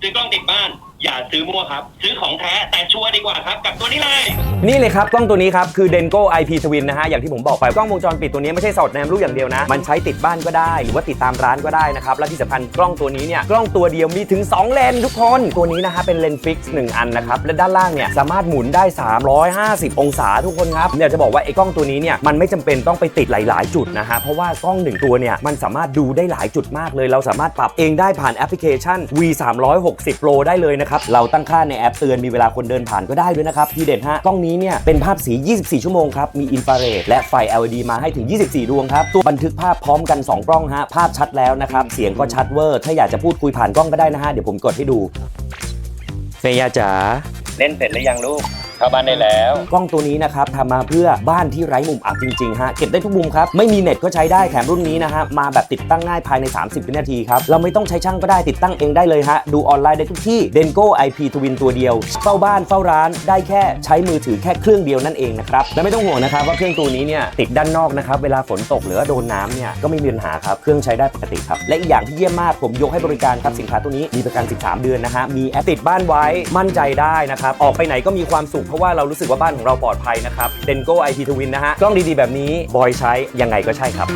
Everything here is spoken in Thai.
ซื้อกล้องติดบ้าน อย่าซื้อมั่วครับ ซื้อของแท้แต่ชัวร์ดีกว่าครับ กับตัวนี้เลย นี่เลยครับกล้องตัวนี้ครับ คือ Denko IP Twin นะฮะ อย่างที่ผมบอกไปกล้องวงจรปิดตัวนี้ไม่ใช่สอดแนมรูปอย่างเดียวนะ มันใช้ติดบ้านก็ได้ หรือว่าติดตามร้านก็ได้นะครับ และที่สำคัญกล้องตัวนี้เนี่ยกล้องตัวเดียวมีถึง 2 เลนทุกคน ตัวนี้นะฮะเป็นเลนส์ฟิกซ์หนึ่งอันนะครับและด้านล่างเนี่ยสามารถหมุนได้ 350 องศาทุกคนครับอยากจะบอกว่าไอ้กล้องตัวนี้เนี่ยมันไม่จำเป็นต้องไปติดหลาย ๆ จุดนะฮะเพราะว่ากล้องหนึ่งตัวเนี่ยมันสามารถดูได้หลายจุดมากเลย เราสามารถปรับเองได้ผ่านแอปพลิเคชัน V 360 Pro ได้เลยนะครับเราตั้งค่าในแอปเตือนมีเวลาคนเดินผ่านก็ได้ด้วยนะครับ ทีเด็ดฮะกล้องนี้เนี่ยเป็นภาพสี 24 ชั่วโมงครับ มีอินฟราเรดและไฟ LED มาให้ถึง 24 ดวงครับ ตัวบันทึกภาพพร้อมกัน 2 กล้องฮะ ภาพชัดแล้วนะครับ เสียงก็ชัดเวอร์ ถ้าอยากจะพูดคุยผ่านกล้องก็ได้นะฮะ เดี๋ยวผมกดให้ดูเฟย่าจ๋าเล่นเสร็จหรือยังลูก เข้าบ้านได้แล้ว กล้องตัวนี้นะครับทำมาเพื่อบ้านที่ไร้มุมอับจริงๆฮะเก็บได้ทุกมุมครับไม่มีเน็ตก็ใช้ได้แถมรุ่นนี้นะฮะมาแบบติดตั้งง่ายภายใน 30 วินาทีครับเราไม่ต้องใช้ช่างก็ได้ติดตั้งเองได้เลยฮะดูออนไลน์ได้ทุกที่ Denko IP Twin ตัวเดียว เฝ้าบ้านเฝ้าร้านได้แค่ใช้มือถือแค่เครื่องเดียวนั่นเองนะครับและไม่ต้องห่วงนะครับว่าเครื่องตัวนี้เนี่ยติดด้านนอกนะครับเวลาฝนตกหรือว่าโดนน้ำเนี่ยก็ไม่มีปัญหาครับเครื่องใช้ได้ปกติครับและอีกอย่างที่เยี่ยมมากผมยกให้บริการครับสินค้าตัวนี้มีประกัน 13 เดือนนะฮะมีแอปติดบ้านไว้มั่นใจได้นะครับออกไปไหนก็มีความสุขเพราะว่าเรารู้สึกว่าบ้านของเราปลอดภัยนะครับเดนโก้ไอทีทวินนะฮะกล้องดีๆแบบนี้บอยใช้ยังไงก็ใช่ครับ